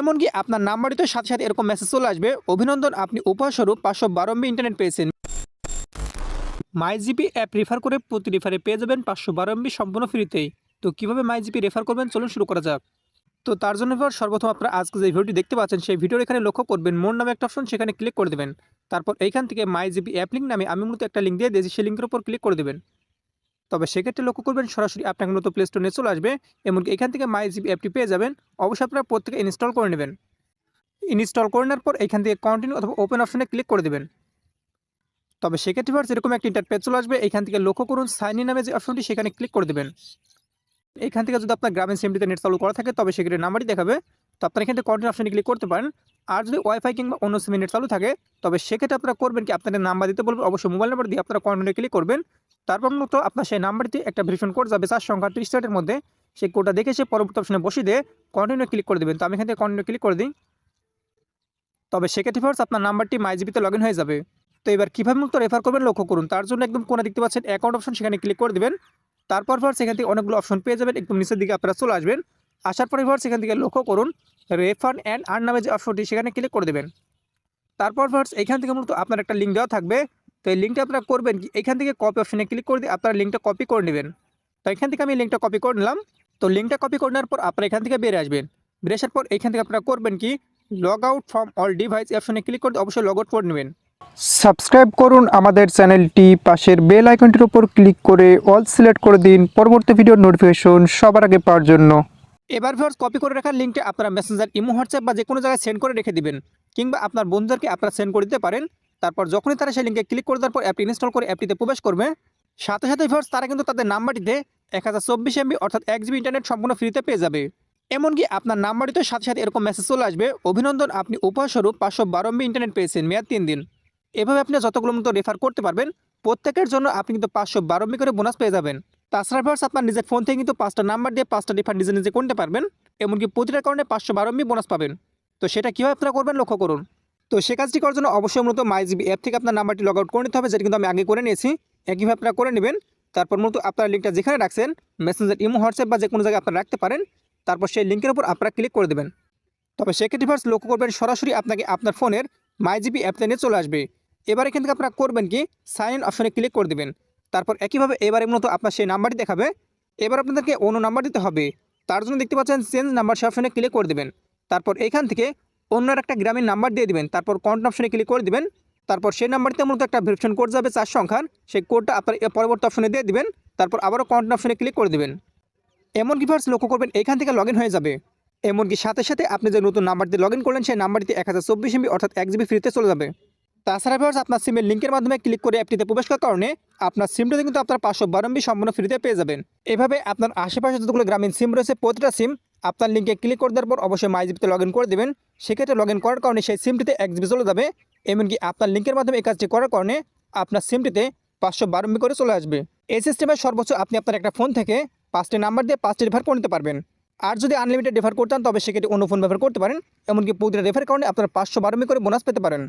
এমনকি আপনার নাম্বারটিতে সাথে সাথে এরকম মেসেজ চলে আসবে। অভিনন্দন, আপনি উপহারস্বরূপ পাঁচশো বারো এমবি ইন্টারনেট পেয়েছেন। মাই জিপি অ্যাপ রেফার করে প্রতি রেফারে পেয়ে যাবেন পাঁচশো বারো এমবি সম্পূর্ণ ফ্রিতেই তো কীভাবে মাই জিপি রেফার করবেন? চলুন শুরু করা যাক। তো তার জন্য এবার সর্বপ্রথম আপনারা আজকে যে ভিডিওটি দেখতে পাচ্ছেন, সেই ভিডিওর এখানে লক্ষ্য করবেন, মোর নামে একটা অপশন সেখানে ক্লিক করে দেবেন। তারপর এইখান থেকে মাই জিপি অ্যাপ লিঙ্ক নামে আমি মূলত একটা লিঙ্ক দিয়ে দিয়েছি, সেই লিঙ্কের উপর ক্লিক করে দেবেন। তবে সেক্ষেত্রে লক্ষ্য করবেন সরাসরি আপনাকে মূলত প্লে স্টোরে চলে আসবে, এমনকি এখান থেকে মাই জিপি অ্যাপটি পেয়ে যাবেন। অবশ্যই আপনারা প্রত্যেকে ইনস্টল করে নেবেন। ইনস্টল করে নেওয়ার পর এখান থেকে কন্টিনিউ অথবা ওপেন অপশনে ক্লিক করে দেবেন। তবে সেক্ষেত্রে ভার্স এরকম একটা ইন্টারপেজ চলে আসবে, এখান থেকে লক্ষ্য করুন সাইন ইন নামে যে অপশনটি সেখানে ক্লিক করে দেবেন। এখান থেকে যদি আপনার গ্রামীণ সিমটিতে নেট চালু করা থাকে, তবে সেক্ষেত্রে নাম্বারই দেখাবে। তো আপনার এখান থেকে কন্টিনিউ অপশনে ক্লিক করতে পারেন। আর যদি ওয়াইফাই কিংবা অন্য সিমে নেট চালু থাকে, তবে সেক্ষেত্রে আপনারা করবেন কি, আপনাদের নাম্বার দিতে বলবেন, অবশ্যই মোবাইল নাম্বার দিয়ে আপনারা কন্টিনিউ ক্লিক করবেন। তারপর মূলত আপনার সেই নাম্বারটি একটা ভেরিফিকেশন কোড যাবে চার সংখ্যা ত্রিশ সেটের মধ্যে। সেই কোডটা দেখে সে পরবর্তী অপশনে বসিয়ে দিয়ে কন্টিনিউ ক্লিক করে দেবেন। তো আমি এখান থেকে কন্টিনিউ ক্লিক করে দিই। তবে সেক্ষেত্রে ফার্স্ট আপনার নাম্বারটি মাইজিবিতে লগ ইন হয়ে যাবে। তো এবার কীভাবে মূলত রেফার করবেন লক্ষ্য করুন। তার জন্য একদম কোনে দেখতে পাচ্ছেন অ্যাকাউন্ট অপশন সেখানে ক্লিক করে দেবেন। তারপর ফার সেখান থেকে অনেকগুলো অপশন পেয়ে যাবেন, একদম নিচের দিকে আপনারা চলে আসবেন। আসার পরে ফার সেখান থেকে লক্ষ্য করুন রেফার অ্যান্ড আর্ন নামে যে অপশনটি সেখানে ক্লিক করে দেবেন। তারপর ফার্স্ট এখান থেকে মূলত আপনার একটা লিঙ্ক দেওয়া থাকবে। তো এই লিঙ্কটা আপনারা করবেন কি? এখান থেকে কপি অপশনে ক্লিক করে দিয়ে আপনারা লিঙ্কটা কপি করে নেবেন। তো এখান থেকে আমি লিঙ্কটা কপি করে নিলাম। তো লিঙ্কটা কপি করে নেওয়ার পর আপনারা এখান থেকে বেরিয়ে আসবেন। বেরিয়ে আসার পর এখান থেকে আপনারা করবেন কি? Log out from all device অপশনে ক্লিক করে অবশ্যই লগ আউট করে নেবেন। সাবস্ক্রাইব করুন আমাদের চ্যানেলটি। পাশের বেল আইকনটির উপর ক্লিক করে অল সিলেক্ট করে দিন। পরবর্তী ভিডিওর নোটিফিকেশন সবার আগে পাওয়ার জন্য। এবার ভিউয়ার্স কপি করে রাখার লিঙ্কটা আপনারা মেসেঞ্জার ইমো, হোয়াটসঅ্যাপ বা যে কোনো জায়গায় সেন্ড করে রেখে দিবেন। কিংবা আপনার বন্ধুদেরকে আপনারা সেন্ড করে দিতে পারেন। তারপর যখনই তারা সেই লিঙ্কে ক্লিক করে দেওয়ার পর অ্যাপটি ইনস্টল করে অ্যাপটিতে প্রবেশ করবে। সাথে সাথে ভিউয়ার্স তারা কিন্তু তাদের নাম্বারটিতে এক হাজার চব্বিশ এমবি অর্থাৎ এক জিবি ইন্টারনেট সম্পূর্ণ ফ্রিতে পেয়ে যাবে। এমনকি আপনার নাম্বারটিতে সাথে সাথে এরকম মেসেজ চলে আসবে, অভিনন্দন, আপনি উপহারস্বরূপ পাঁচশো বারো এমবি ইন্টারনেট পেয়েছেন মেয়াদ তিন দিন। এভাবে আপনি যতগুলো মতো রেফার করতে পারবেন, প্রত্যেকের জন্য আপনি কিন্তু পাঁচশো বারো এমবি করে বোনাস পেয়ে যাবেন। তাছাড়া ভিউয়ার্স আপনার নিজের ফোন থেকে কিন্তু পাঁচটা নাম্বার দিয়ে পাঁচটা রেফার নিজে নিজে করতে পারবেন। এমনকি প্রতিটা কারণে পাঁচশো বারো এমবি বোনাস পাবেন। তো সেটা কীভাবে আপনারা করবেন লক্ষ্য করুন। তো সে কাজটি করার জন্য অবশ্যই মূলত মাইজিবি অ্যাপ থেকে আপনার নাম্বারটি লগ আউট করে নিতে হবে, যেটা কিন্তু আমি আগে করে নিয়েছি। একইভাবে আপনারা করে নেবেন। তারপর মূলত আপনার লিঙ্কটা যেখানে রাখছেন মেসেঞ্জার ইমো হোয়াটসঅ্যাপ বা যে কোনো জায়গায় আপনারা রাখতে পারেন, তারপর সেই লিঙ্কের উপর আপনারা ক্লিক করে দেবেন। তবে সেক্ষেত্রে ফার্স্ট লক্ষ্য করবেন সরাসরি আপনাকে আপনার ফোনের মাইজিবি অ্যাপটা নিয়ে চলে আসবে। এবার এখান থেকে আপনারা করবেন কি সাইন ইন অপশনে ক্লিক করে দেবেন। তারপর একইভাবে এবারে মূলত আপনার সেই নাম্বারটি দেখাবে। এবার আপনাদেরকে অন্য নাম্বার দিতে হবে। তার জন্য দেখতে পাচ্ছেন চেঞ্জ নাম্বার সে অপশনে ক্লিক করে দেবেন। তারপর এখান থেকে অন্য একটা গ্রামের নাম্বার দিয়ে দিবেন। তারপর কন্ট অপশনে ক্লিক করে দিবেন। তারপর সেই নাম্বারটিতে মূলত একটা ভেরিফিকেশন কোড যাবে চার সংখ্যার। সেই কোডটা আপনার পরবর্তী অপশনে দিয়ে দিবেন। তারপর আবারও কন্ট অপশনে ক্লিক করে দেবেন। এমনকি ফার্স্ট লক্ষ্য করবেন এখান থেকে লগ হয়ে যাবে। এমনকি সাথে সাথে আপনি যে নতুন নাম্বার দিয়ে লগ করলেন, সেই নাম্বারটি এক হাজার চব্বিশ এমবি অর্থাৎ এক জিবি ফ্রিতে চলে যাবে। তাছাড়া ভিউয়ার্স আপনার সিমের লিঙ্কের মাধ্যমে ক্লিক করে অ্যাপটিতে প্রবেশ করার কারণে আপনার সিমটাতে কিন্তু আপনার পাঁচশো বারো এমবি সম্পূর্ণ ফ্রিতে পেয়ে যাবেন। এভাবে আপনার আশেপাশে যতগুলো গ্রামীণ সিম রয়েছে, প্রতিটা সিম আপনার লিঙ্কে ক্লিক করে দেওয়ার পর অবশ্যই মাইজিপিতে লগ ইন করে দেবেন। সেক্ষেত্রে লগ ইন করার কারণে সেই সিমটিতে এক জিবি চলে যাবে, এমনকি আপনার লিঙ্কের মাধ্যমে এই কাজটি করার কারণে আপনার সিমটিতে পাঁচশো বারো করে চলে আসবে। এই সিস্টেমে সর্বোচ্চ আপনি আপনার একটা ফোন থেকে পাঁচটি নাম্বার দিয়ে পাঁচটি রেফার করে নিতে পারবেন। আর যদি আনলিমিটেড রেফার করতেন তবে সেক্ষেত্রে অন্য ফোন ব্যবহার করতে পারেন, এমনকি প্রতিটা রেফারের কারণে আপনার পাঁচশো বারো করে বোনাস পেতে পারেন।